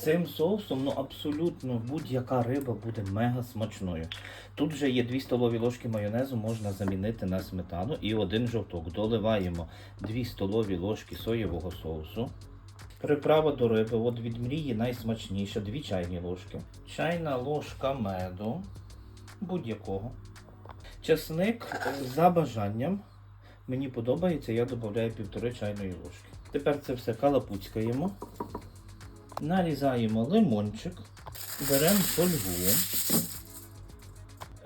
цим соусом ну абсолютно будь-яка риба буде мега смачною. Тут вже є 2 столові ложки майонезу, можна замінити на сметану і один жовток. Доливаємо 2 столові ложки соєвого соусу. Приправа до риби, от від мрії найсмачніша, 2 чайні ложки. Чайна ложка меду будь-якого. Чесник за бажанням. Мені подобається, я додаю півтори чайної ложки. Тепер це все калапуцькаємо. Нарізаємо лимончик, беремо фольгу.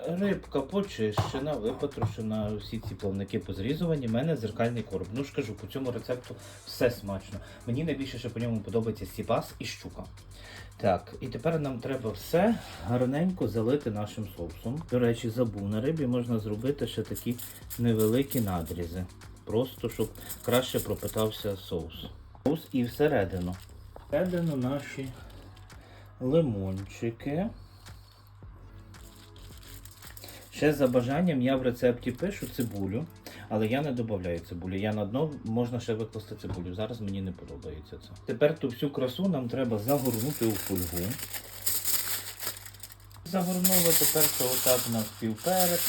Рибка почищена, випотрошена, всі ці плавники позрізувані. У мене зеркальний короб. Ну ж кажу, по цьому рецепту все смачно. Мені найбільше ще по ньому подобається сібас і щука. Так, і тепер нам треба все гарненько залити нашим соусом. До речі, забув на рибі можна зробити ще такі невеликі надрізи. Просто щоб краще пропитався соус. Соус і всередину. Всередину наші лимончики. Ще за бажанням я в рецепті пишу цибулю, але я не додаю цибулю. Я на дно можна ще викласти цибулю. Зараз мені не подобається це. Тепер ту всю красу нам треба загорнути у фольгу. Загорнули тепер це отак на співперед.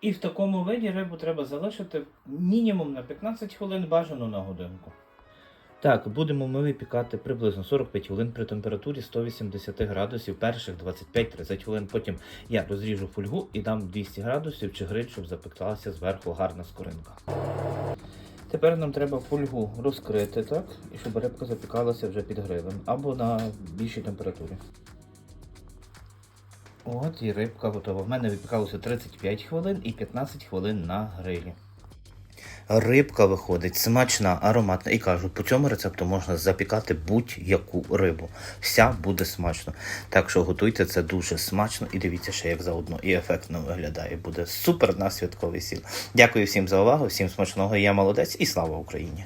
І в такому виді рибу треба залишити мінімум на 15 хвилин, бажано на годинку. Так, будемо ми випікати приблизно 45 хвилин при температурі 180 градусів, перших 25-30 хвилин. Потім я розріжу фольгу і дам 200 градусів чи гриль, щоб запеклася зверху гарна скоринка. Тепер нам треба фольгу розкрити, так, і щоб рибка запікалася вже під грилем або на більшій температурі. От і рибка готова. В мене випікалося 35 хвилин і 15 хвилин на грилі. Рибка виходить смачна, ароматна. І кажу, по цьому рецепту можна запікати будь-яку рибу. Вся буде смачно. Так що готуйте це дуже смачно і дивіться ще, як заодно і ефектно виглядає. Буде супер на святковий сіл. Дякую всім за увагу, всім смачного. Я молодець і слава Україні!